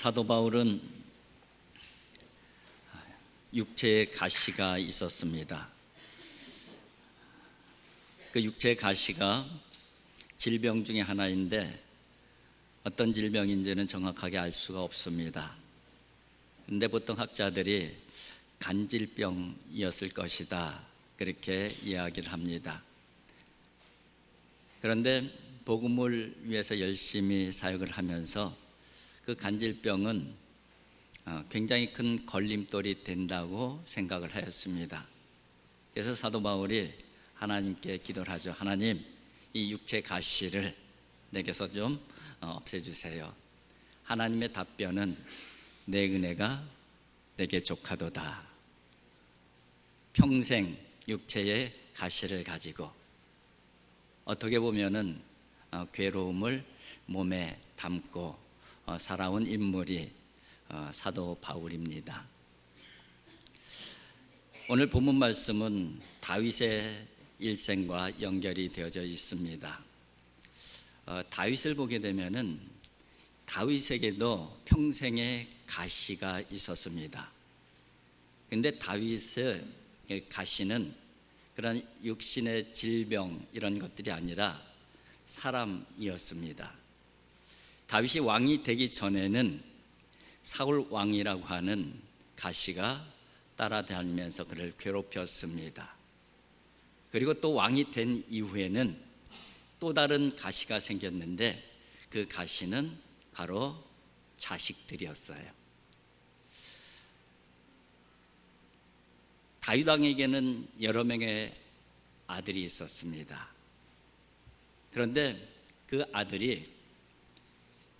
사도 바울은 육체에 가시가 있었습니다. 그 육체의 가시가 질병 중에 하나인데 어떤 질병인지는 정확하게 알 수가 없습니다. 근데 보통 학자들이 간질병이었을 것이다. 그렇게 이야기를 합니다. 그런데 복음을 위해서 열심히 사역을 하면서 그 간질병은 어, 굉장히 큰 걸림돌이 된다고 생각을 하였습니다. 그래서 사도 바울이 하나님께 기도를 하죠. 하나님, 이 육체 가시를 내게서 좀 어, 없애주세요. 하나님의 답변은 내 은혜가 내게 족하도다. 평생 육체의 가시를 가지고 어떻게 보면은 어, 괴로움을 몸에 담고 어, 살아온 인물이 사도 바울입니다. 오늘 본문 말씀은 다윗의 일생과 연결이 되어져 있습니다. 어, 다윗을 보게 되면은 다윗에게도 평생의 가시가 있었습니다. 근데 다윗의 가시는 그런 육신의 질병 이런 것들이 아니라 사람이었습니다. 다윗이 왕이 되기 전에는 사울 왕이라고 하는 가시가 따라다니면서 그를 괴롭혔습니다. 그리고 또 왕이 된 이후에는 또 다른 가시가 생겼는데 그 가시는 바로 자식들이었어요. 다윗 왕에게는 여러 명의 아들이 있었습니다. 그런데 그 아들이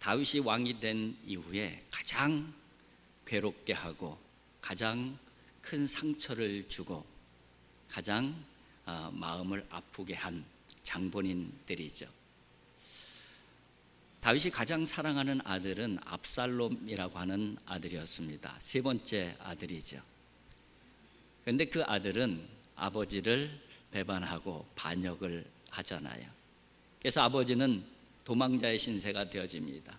다윗이 왕이 된 이후에 가장 괴롭게 하고 가장 큰 상처를 주고 가장 아, 마음을 아프게 한 장본인들이죠. 다윗이 가장 사랑하는 아들은 압살롬이라고 하는 아들이었습니다. 세 번째 아들이죠. 그런데 그 아들은 아버지를 배반하고 반역을 하잖아요. 그래서 아버지는 도망자의 신세가 되어집니다.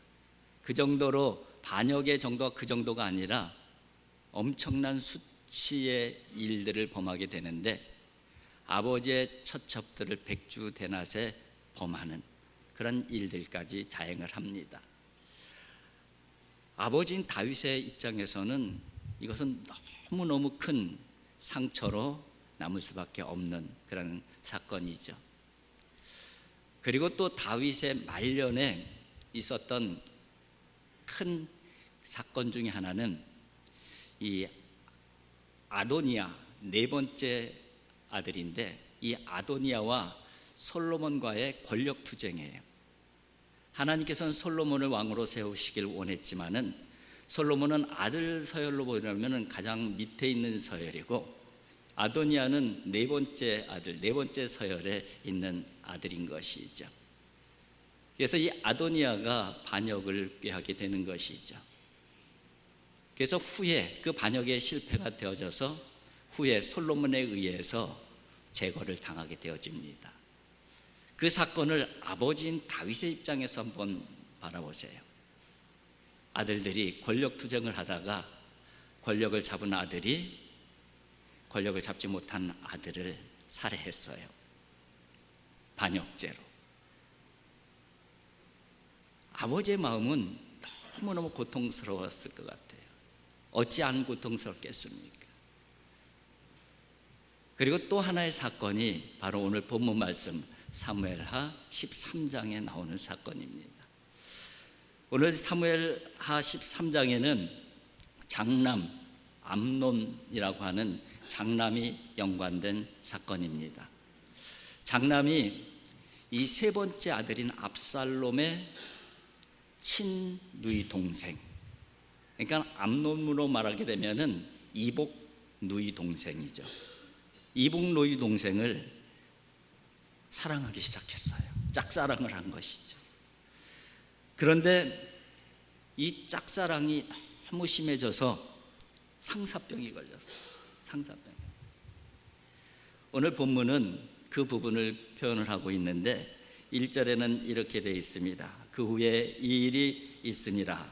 그 정도로 반역의 정도가 그 정도가 아니라 엄청난 수치의 일들을 범하게 되는데 아버지의 처첩들을 백주 대낮에 범하는 그런 일들까지 자행을 합니다. 아버지인 다윗의 입장에서는 이것은 너무너무 큰 상처로 남을 수밖에 없는 그런 사건이죠. 그리고 또 다윗의 말년에 있었던 큰 사건 중에 하나는 이 아도니아 네 번째 아들인데 이 아도니아와 솔로몬과의 권력 투쟁이에요. 하나님께서는 솔로몬을 왕으로 세우시길 원했지만은 솔로몬은 아들 서열로 보려면 가장 밑에 있는 서열이고 아도니아는 네 번째 아들, 네 번째 서열에 있는 아들인 것이죠. 그래서 이 아도니아가 반역을 꾀하게 되는 것이죠. 그래서 후에 그 반역의 실패가 되어져서 후에 솔로몬에 의해서 제거를 당하게 되어집니다. 그 사건을 아버지인 다윗의 입장에서 한번 바라보세요. 아들들이 권력 투쟁을 하다가 권력을 잡은 아들이 권력을 잡지 못한 아들을 살해했어요. 반역죄로. 아버지의 마음은 너무너무 고통스러웠을 것 같아요. 어찌 안 고통스럽겠습니까? 그리고 또 하나의 사건이 바로 오늘 본문 말씀 사무엘하 13장에 나오는 사건입니다. 오늘 사무엘하 13장에는 장남 암논이라고 하는 장남이 연관된 사건입니다. 장남이 이 세 번째 아들인 압살롬의 친누이 동생. 그러니까 암논으로 말하게 되면은 이복 누이 동생이죠. 이복 누이 동생을 사랑하기 시작했어요. 짝사랑을 한 것이죠. 그런데 이 짝사랑이 너무 심해져서 상사병이 걸렸어요. 상사병. 오늘 본문은 그 부분을 표현을 하고 있는데 1절에는 이렇게 되어 있습니다. 그 후에 이 일이 있으니라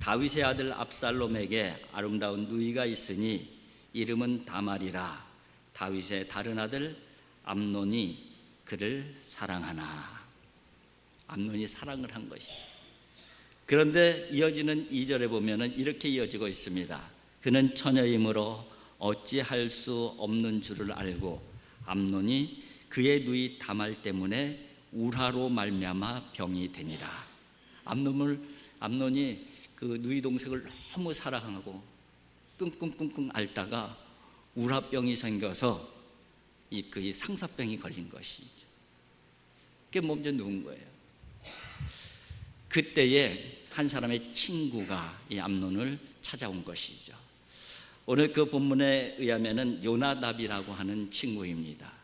다윗의 아들 압살롬에게 아름다운 누이가 있으니 이름은 다말이라 다윗의 다른 아들 암논이 그를 사랑하나 암논이 사랑을 한 것이죠. 그런데 이어지는 2절에 보면은 이렇게 이어지고 있습니다. 그는 처녀이므로 어찌할 수 없는 줄을 알고 암논이 그의 누이 다말 때문에 우라로 말미암아 병이 되니라. 암논을 암논이 그 누이 동생을 너무 사랑하고 끙끙끙끙 앓다가 우라병이 생겨서 이 그의 상사병이 걸린 것이죠. 그게 먼저 누운 거예요. 그때에 한 사람의 친구가 이 암논을 찾아온 것이죠. 오늘 그 본문에 의하면은 요나답이라고 하는 친구입니다.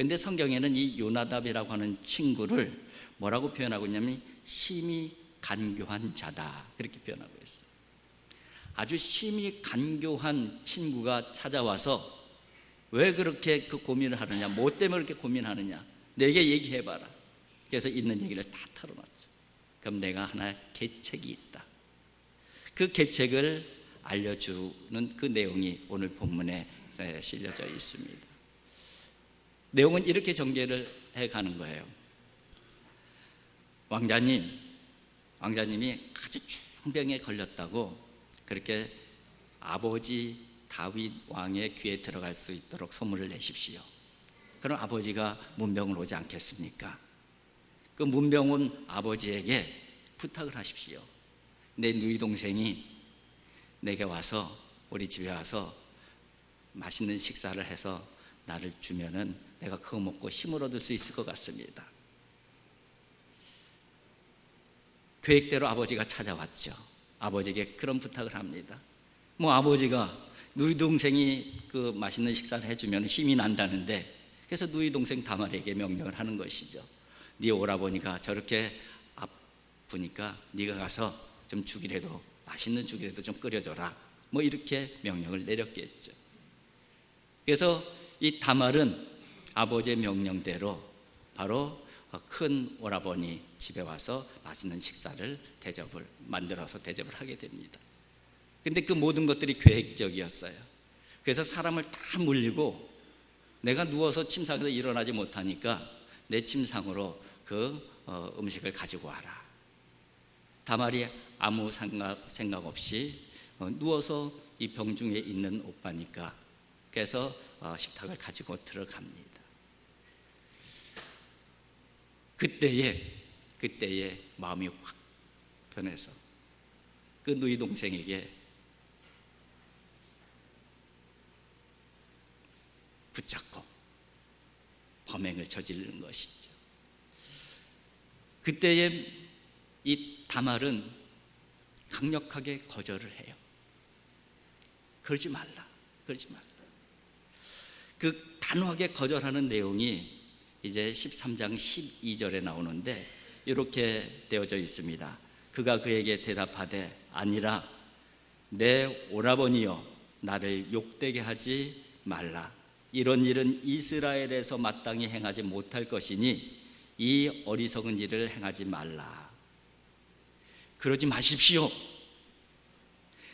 근데 성경에는 이 요나답이라고 하는 친구를 뭐라고 표현하고 있냐면 심히 간교한 자다. 그렇게 표현하고 있어요. 아주 심히 간교한 친구가 찾아와서 왜 그렇게 그 고민을 하느냐, 뭐 때문에 그렇게 고민하느냐, 내게 얘기해 봐라. 그래서 있는 얘기를 다 털어놨죠. 그럼 내가 하나 계책이 있다. 그 계책을 알려주는 그 내용이 오늘 본문에 실려져 있습니다. 내용은 이렇게 전개를 해 가는 거예요. 왕자님, 왕자님이 아주 중병에 걸렸다고 그렇게 아버지 다윗 왕의 귀에 들어갈 수 있도록 소문을 내십시오. 그럼 아버지가 문병을 오지 않겠습니까? 그 문병 온 아버지에게 부탁을 하십시오. 내 누이 동생이 내게 와서 우리 집에 와서 맛있는 식사를 해서 나를 주면은 내가 그거 먹고 힘을 얻을 수 있을 것 같습니다. 계획대로 아버지가 찾아왔죠. 아버지에게 그런 부탁을 합니다. 뭐 아버지가 누이 동생이 그 맛있는 식사를 해주면 힘이 난다는데 그래서 누이 동생 다말에게 명령을 하는 것이죠. 네 오라버니가 저렇게 아프니까 네가 가서 좀 죽이라도 맛있는 죽이라도 좀 끓여줘라. 뭐 이렇게 명령을 내렸겠죠. 그래서 이 다말은 아버지의 명령대로 바로 큰 오라버니 집에 와서 맛있는 식사를 대접을 만들어서 대접을 하게 됩니다. 근데 그 모든 것들이 계획적이었어요. 그래서 사람을 다 물리고 내가 누워서 침상에서 일어나지 못하니까 내 침상으로 그 어, 음식을 가지고 와라. 다말이 아무 생각, 생각 없이 어, 누워서 이 병중에 있는 오빠니까 그래서 어, 식탁을 가지고 들어갑니다. 그때에 그때에 마음이 확 변해서 그 누이 동생에게 붙잡고 범행을 저지르는 것이죠. 그때에 이 다말은 강력하게 거절을 해요. 그러지 말라. 그러지 말라. 그 단호하게 거절하는 내용이 이제 13장 12절에 나오는데 이렇게 되어져 있습니다. 그가 그에게 대답하되 아니라 내 오라버니여 나를 욕되게 하지 말라. 이런 일은 이스라엘에서 마땅히 행하지 못할 것이니 이 어리석은 일을 행하지 말라. 그러지 마십시오.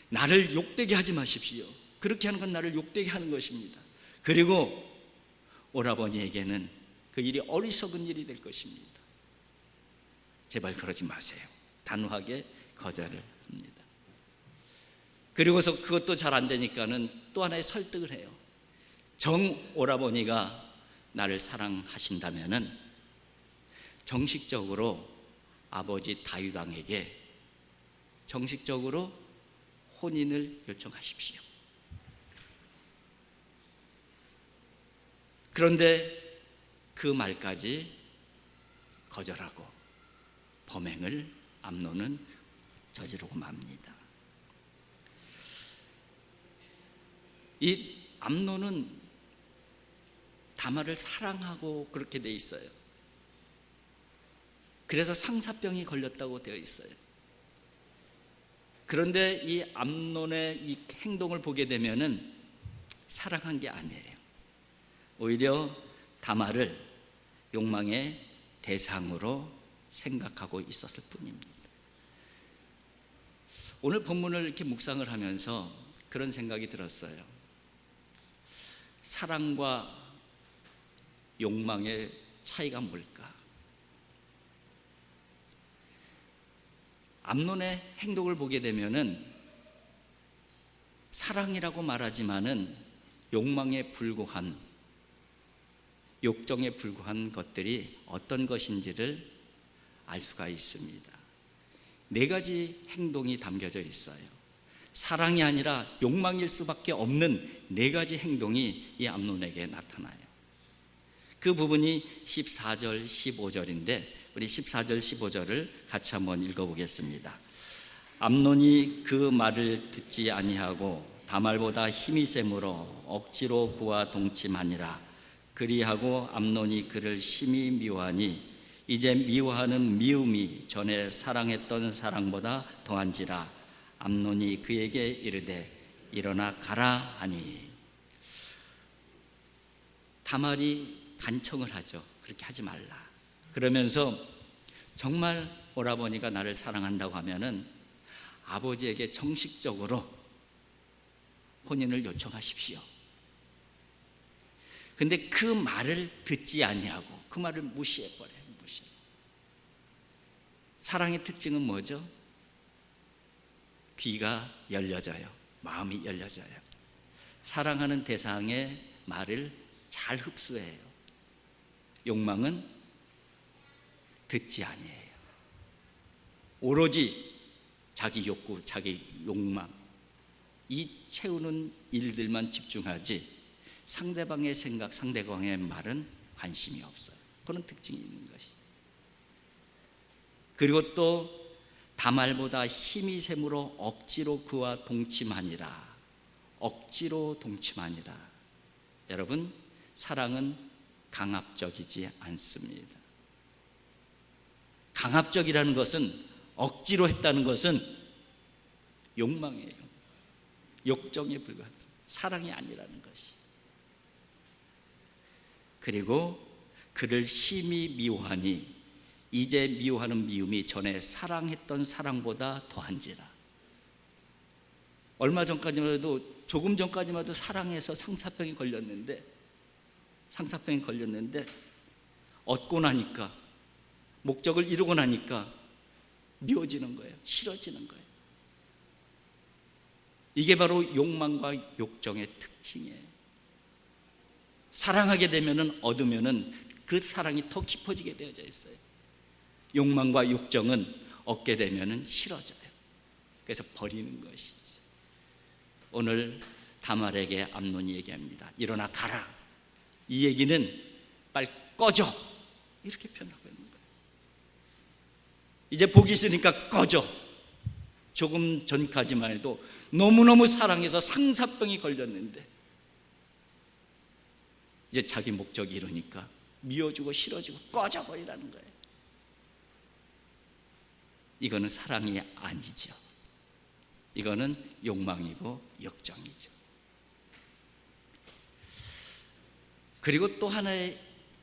나를 욕되게 하지 마십시오. 그렇게 하는 건 나를 욕되게 하는 것입니다. 그리고 오라버니에게는 그 일이 어리석은 일이 될 것입니다. 제발 그러지 마세요. 단호하게 거절을 합니다. 그리고서 그것도 잘 안 되니까는 또 하나의 설득을 해요. 정 오라버니가 나를 사랑하신다면은 정식적으로 아버지 다윗왕에게 정식적으로 혼인을 요청하십시오. 그런데 그 말까지 거절하고 범행을 암노는 저지르고 맙니다. 이 암노는 다말을 사랑하고 그렇게 돼 있어요. 그래서 상사병이 걸렸다고 되어 있어요. 그런데 이 암론의 이 행동을 보게 되면은 사랑한 게 아니에요. 오히려 다말을 욕망의 대상으로 생각하고 있었을 뿐입니다. 오늘 본문을 이렇게 묵상을 하면서 그런 생각이 들었어요. 사랑과 욕망의 차이가 뭘까? 암론의 행동을 보게 되면은 사랑이라고 말하지만은 욕망에 불구한 욕정에 불구한 것들이 어떤 것인지를 알 수가 있습니다. 네 가지 행동이 담겨져 있어요. 사랑이 아니라 욕망일 수밖에 없는 네 가지 행동이 이 암론에게 나타나요. 그 부분이 14절, 15절인데 우리 14절, 15절을 같이 한번 읽어보겠습니다. 암론이 그 말을 듣지 아니하고 다말보다 힘이 셈으로 억지로 그와 동침하니라. 그리하고 암론이 그를 심히 미워하니 이제 미워하는 미움이 전에 사랑했던 사랑보다 더한지라. 암론이 그에게 이르되 일어나 가라 하니 다말이 간청을 하죠. 그렇게 하지 말라. 그러면서 정말 오라버니가 나를 사랑한다고 하면은 아버지에게 정식적으로 혼인을 요청하십시오. 근데 그 말을 듣지 아니하고 그 말을 무시해 버려요. 무시. 사랑의 특징은 뭐죠? 귀가 열려져요. 마음이 열려져요. 사랑하는 대상의 말을 잘 흡수해요. 욕망은 듣지 아니해요. 오로지 자기 욕구, 자기 욕망 이 채우는 일들만 집중하지 상대방의 생각, 상대방의 말은 관심이 없어요. 그런 특징이 있는 것이. 그리고 또 다말보다 힘이 샘으로 억지로 그와 동침하니라. 억지로 동침하니라. 여러분, 사랑은 강압적이지 않습니다. 강압적이라는 것은 억지로 했다는 것은 욕망이에요. 욕정에 불과한 사랑이 아니라는 것이. 그리고 그를 심히 미워하니 이제 미워하는 미움이 전에 사랑했던 사랑보다 더한지라. 얼마 전까지만 해도 조금 전까지만 해도 사랑해서 상사병이 걸렸는데 상사병이 걸렸는데 얻고 나니까 목적을 이루고 나니까 미워지는 거예요. 싫어지는 거예요. 이게 바로 욕망과 욕정의 특징이에요. 사랑하게 되면은 얻으면은 그 사랑이 더 깊어지게 되어져 있어요. 욕망과 욕정은 얻게 되면은 싫어져요. 그래서 버리는 것이죠. 오늘 다말에게 암론이 얘기합니다. 일어나 가라. 이 얘기는 빨리 꺼져. 이렇게 표현하고 있는 거예요. 이제 복이 있으니까 꺼져. 조금 전까지만 해도 너무너무 사랑해서 상사병이 걸렸는데 이제 자기 목적이 이러니까 미워주고 싫어지고 꺼져버리라는 거예요. 이거는 사랑이 아니죠. 이거는 욕망이고 역정이죠. 그리고 또 하나의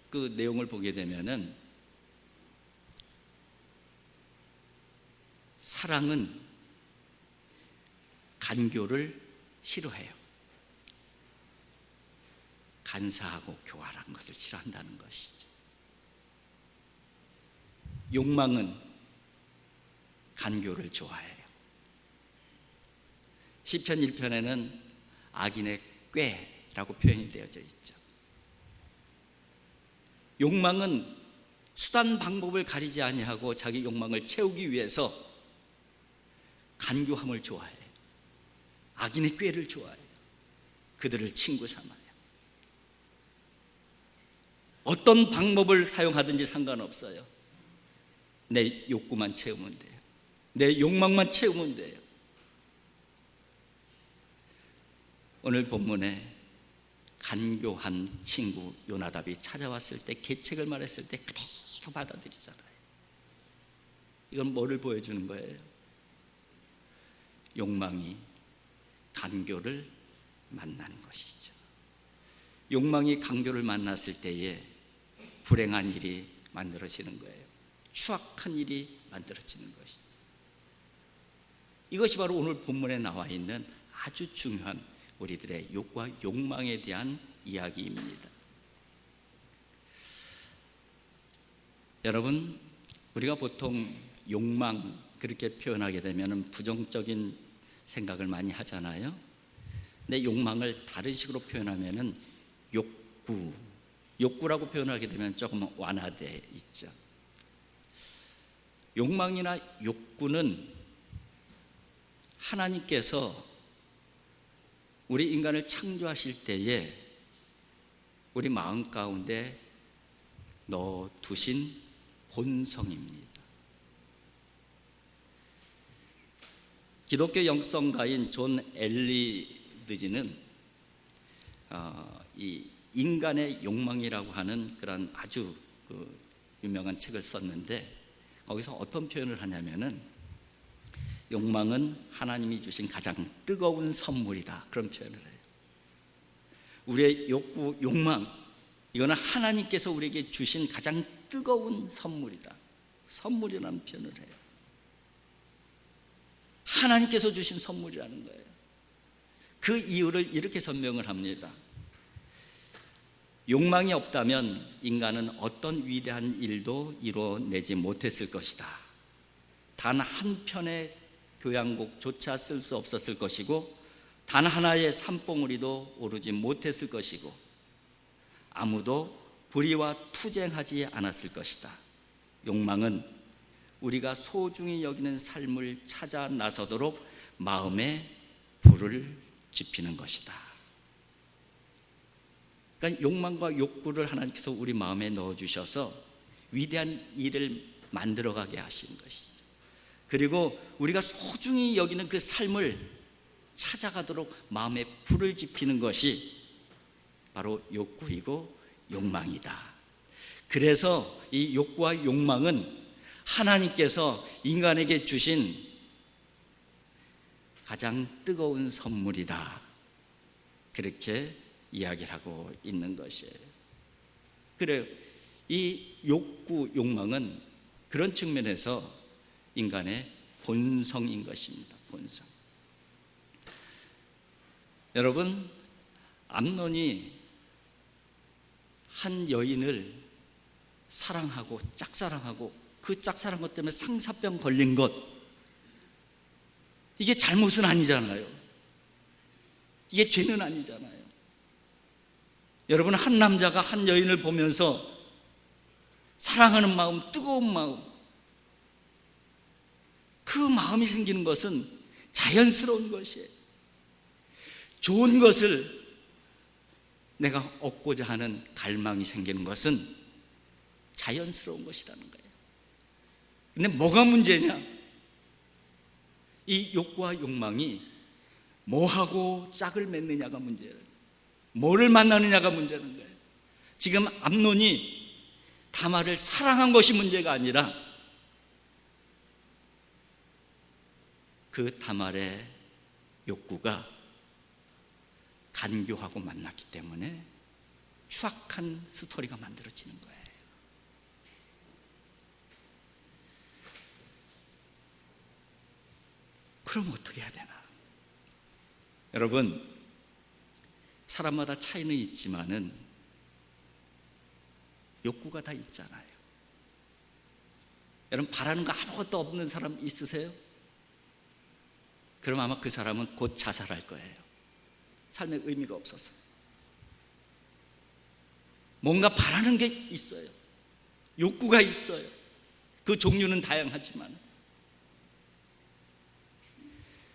그 내용을 보게 되면은 사랑은 간교를 싫어해요. 간사하고 교활한 것을 싫어한다는 것이죠. 욕망은 간교를 좋아해요. 시편 1편에는 악인의 꾀라고 표현이 되어져 있죠. 욕망은 수단 방법을 가리지 아니하고 자기 욕망을 채우기 위해서 간교함을 좋아해요. 악인의 꾀를 좋아해요. 그들을 친구 삼아요. 어떤 방법을 사용하든지 상관없어요. 내 욕구만 채우면 돼요. 내 욕망만 채우면 돼요. 오늘 본문에 간교한 친구 요나답이 찾아왔을 때 계책을 말했을 때 그대로 받아들이잖아요. 이건 뭐를 보여주는 거예요? 욕망이 간교를 만나는 것이죠. 욕망이 간교를 만났을 때에 불행한 일이 만들어지는 거예요. 추악한 일이 만들어지는 것이죠. 이것이 바로 오늘 본문에 나와 있는 아주 중요한 우리들의 욕과 욕망에 대한 이야기입니다. 여러분, 우리가 보통 욕망 그렇게 표현하게 되면 부정적인 생각을 많이 하잖아요. 근데 욕망을 다른 식으로 표현하면은 욕구, 욕구라고 표현하게 되면 조금 완화돼 있죠. 욕망이나 욕구는 하나님께서 우리 인간을 창조하실 때에 우리 마음 가운데 넣어 두신 본성입니다. 기독교 영성가인 존 엘리드지는 어, 이 인간의 욕망이라고 하는 그런 아주 그 유명한 책을 썼는데 거기서 어떤 표현을 하냐면은 욕망은 하나님이 주신 가장 뜨거운 선물이다 그런 표현을 해요. 우리의 욕구, 욕망 이거는 하나님께서 우리에게 주신 가장 뜨거운 선물이다. 선물이라는 표현을 해요. 하나님께서 주신 선물이라는 거예요. 그 이유를 이렇게 설명을 합니다. 욕망이 없다면 인간은 어떤 위대한 일도 이뤄내지 못했을 것이다. 단 한 편의 교향곡조차 쓸 수 없었을 것이고, 단 하나의 산봉우리도 오르지 못했을 것이고, 아무도 불의와 투쟁하지 않았을 것이다. 욕망은 우리가 소중히 여기는 삶을 찾아 나서도록 마음에 불을 지피는 것이다. 그러니까 욕망과 욕구를 하나님께서 우리 마음에 넣어 주셔서 위대한 일을 만들어가게 하시는 것이죠. 그리고 우리가 소중히 여기는 그 삶을 찾아가도록 마음에 불을 지피는 것이 바로 욕구이고 욕망이다. 그래서 이 욕구와 욕망은 하나님께서 인간에게 주신 가장 뜨거운 선물이다. 그렇게 이야기를 하고 있는 것이에요. 그래요. 이 욕구, 욕망은 그런 측면에서 인간의 본성인 것입니다. 본성. 여러분, 암론이 한 여인을 사랑하고 짝사랑하고 그 짝사랑 것 때문에 상사병 걸린 것 이게 잘못은 아니잖아요. 이게 죄는 아니잖아요. 여러분 한 남자가 한 여인을 보면서 사랑하는 마음, 뜨거운 마음 그 마음이 생기는 것은 자연스러운 것이에요. 좋은 것을 내가 얻고자 하는 갈망이 생기는 것은 자연스러운 것이라는 거예요. 근데 뭐가 문제냐? 이 욕구와 욕망이 뭐하고 짝을 맺느냐가 문제예요. 뭐를 만나느냐가 문제는 거예요. 지금 암론이 다마를 사랑한 것이 문제가 아니라 그 다말의 욕구가 간교하고 만났기 때문에 추악한 스토리가 만들어지는 거예요. 그럼 어떻게 해야 되나? 여러분, 사람마다 차이는 있지만은 욕구가 다 있잖아요. 여러분, 바라는 거 아무것도 없는 사람 있으세요? 그럼 아마 그 사람은 곧 자살할 거예요. 삶의 의미가 없어서. 뭔가 바라는 게 있어요. 욕구가 있어요. 그 종류는 다양하지만.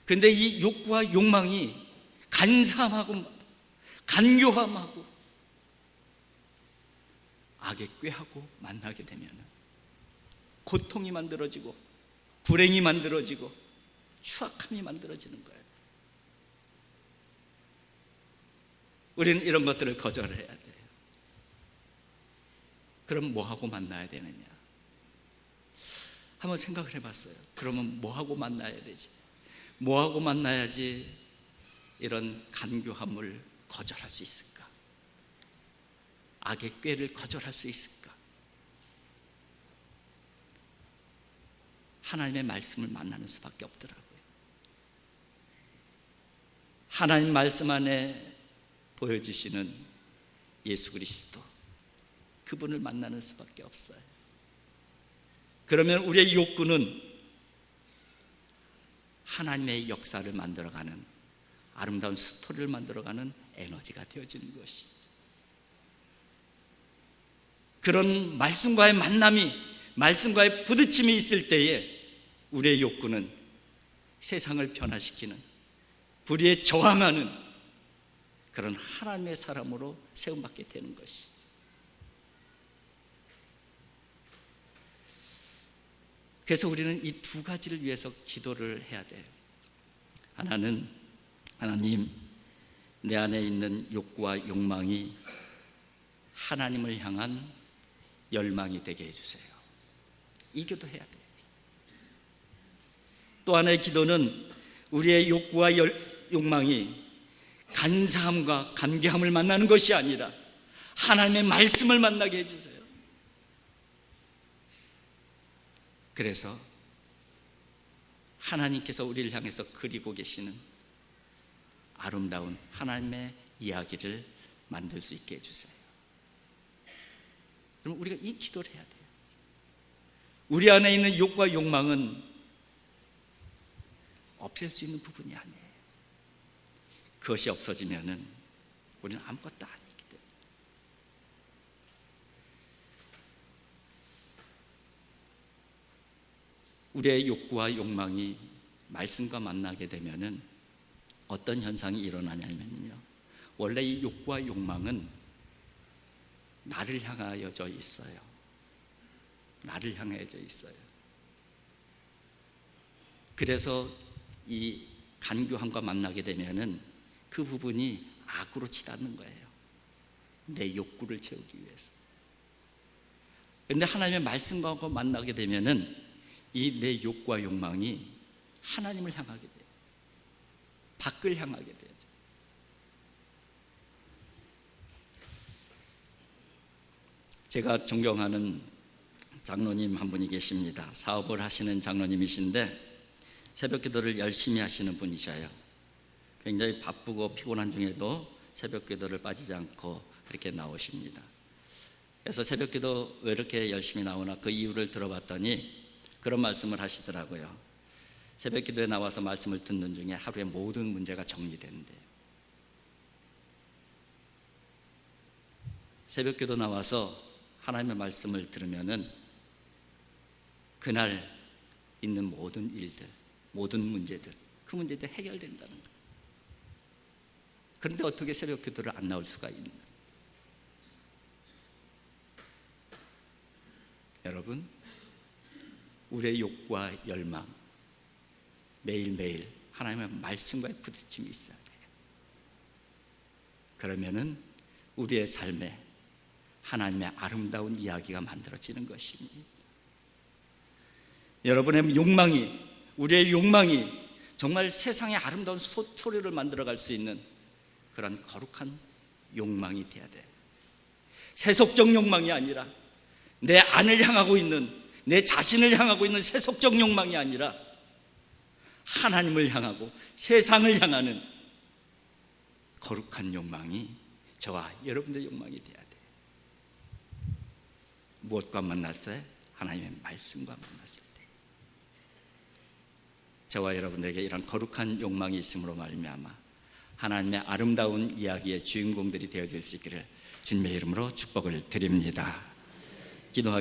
근데 이 욕구와 욕망이 간삼하고 간교함하고 악의 꾀하고 만나게 되면 고통이 만들어지고 불행이 만들어지고 추악함이 만들어지는 거예요. 우리는 이런 것들을 거절해야 돼요. 그럼 뭐하고 만나야 되느냐? 한번 생각을 해봤어요. 그러면 뭐하고 만나야 되지? 뭐하고 만나야지 이런 간교함을 거절할 수 있을까? 악의 꾀를 거절할 수 있을까? 하나님의 말씀을 만나는 수밖에 없더라고요. 하나님 말씀 안에 보여주시는 예수 그리스도 그분을 만나는 수밖에 없어요. 그러면 우리의 욕구는 하나님의 역사를 만들어가는 아름다운 스토리를 만들어가는 에너지가 되어지는 것이죠. 그런 말씀과의 만남이 말씀과의 부딪힘이 있을 때에 우리의 욕구는 세상을 변화시키는 불의에 저항하는 그런 하나님의 사람으로 세움받게 되는 것이죠. 그래서 우리는 이 두 가지를 위해서 기도를 해야 돼요. 하나는 하나님 내 안에 있는 욕구와 욕망이 하나님을 향한 열망이 되게 해주세요. 이 기도 해야 돼요. 또 하나의 기도는 우리의 욕구와 열, 욕망이 간사함과 감개함을 만나는 것이 아니라 하나님의 말씀을 만나게 해주세요. 그래서 하나님께서 우리를 향해서 그리고 계시는 아름다운 하나님의 이야기를 만들 수 있게 해주세요. 그럼 우리가 이 기도를 해야 돼요. 우리 안에 있는 욕과 욕망은 없앨 수 있는 부분이 아니에요. 그것이 없어지면은 우리는 아무것도 아니기 때문에. 우리의 욕구와 욕망이 말씀과 만나게 되면은 어떤 현상이 일어나냐면요. 원래 이 욕구와 욕망은 나를 향하여져 있어요. 나를 향해져 있어요. 그래서 이 간교함과 만나게 되면은 그 부분이 악으로 치닫는 거예요. 내 욕구를 채우기 위해서. 근데 하나님의 말씀과 만나게 되면은 이 내 욕구와 욕망이 하나님을 향하게 돼요. 밖을 향하게 되죠. 제가 존경하는 장로님 한 분이 계십니다. 사업을 하시는 장로님이신데 새벽 기도를 열심히 하시는 분이셔요. 굉장히 바쁘고 피곤한 중에도 새벽 기도를 빠지지 않고 그렇게 나오십니다. 그래서 새벽 기도 왜 이렇게 열심히 나오나 그 이유를 들어봤더니 그런 말씀을 하시더라고요. 새벽 기도에 나와서 말씀을 듣는 중에 하루의 모든 문제가 정리된대요. 새벽 기도 나와서 하나님의 말씀을 들으면은 그날 있는 모든 일들, 모든 문제들, 그 문제들 해결된다는 거예요. 그런데 어떻게 새벽 기도를 안 나올 수가 있나? 여러분, 우리의 욕과 열망, 매일매일 하나님의 말씀과의 부딪힘이 있어야 돼요. 그러면은 우리의 삶에 하나님의 아름다운 이야기가 만들어지는 것입니다. 여러분의 욕망이, 우리의 욕망이 정말 세상의 아름다운 소토리를 만들어갈 수 있는 그런 거룩한 욕망이 돼야 돼. 세속적 욕망이 아니라 내 안을 향하고 있는 내 자신을 향하고 있는 세속적 욕망이 아니라 하나님을 향하고 세상을 향하는 거룩한 욕망이 저와 여러분의 욕망이 돼야 돼. 무엇과 만났어요? 하나님의 말씀과 만났을 때. 저와 여러분들에게 이런 거룩한 욕망이 있음으로 말미암아 하나님의 아름다운 이야기의 주인공들이 되어질 수 있기를 주님의 이름으로 축복을 드립니다. 기도하겠습니다.